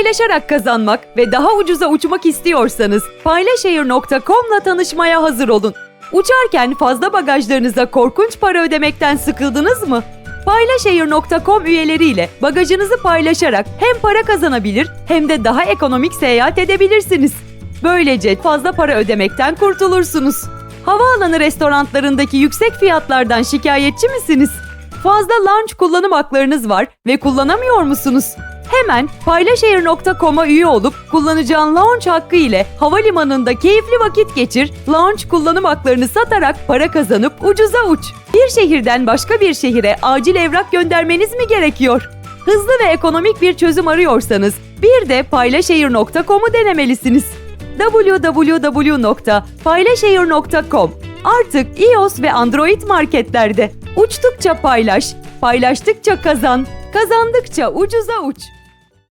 Paylaşarak kazanmak ve daha ucuza uçmak istiyorsanız paylaşehir.com'la tanışmaya hazır olun. Uçarken fazla bagajlarınıza korkunç para ödemekten sıkıldınız mı? Paylaşehir.com üyeleriyle bagajınızı paylaşarak hem para kazanabilir hem de daha ekonomik seyahat edebilirsiniz. Böylece fazla para ödemekten kurtulursunuz. Havaalanı restoranlarındaki yüksek fiyatlardan şikayetçi misiniz? Fazla lounge kullanım haklarınız var ve kullanamıyor musunuz? Hemen paylaşehir.com'a üye olup kullanacağın lounge hakkı ile havalimanında keyifli vakit geçir, lounge kullanım haklarını satarak para kazanıp ucuza uç. Bir şehirden başka bir şehire acil evrak göndermeniz mi gerekiyor? Hızlı ve ekonomik bir çözüm arıyorsanız bir de paylaşehir.com'u denemelisiniz www.paylaşehir.com Artık iOS ve Android marketlerde. Uçtukça paylaş, paylaştıkça kazan, kazandıkça ucuza uç.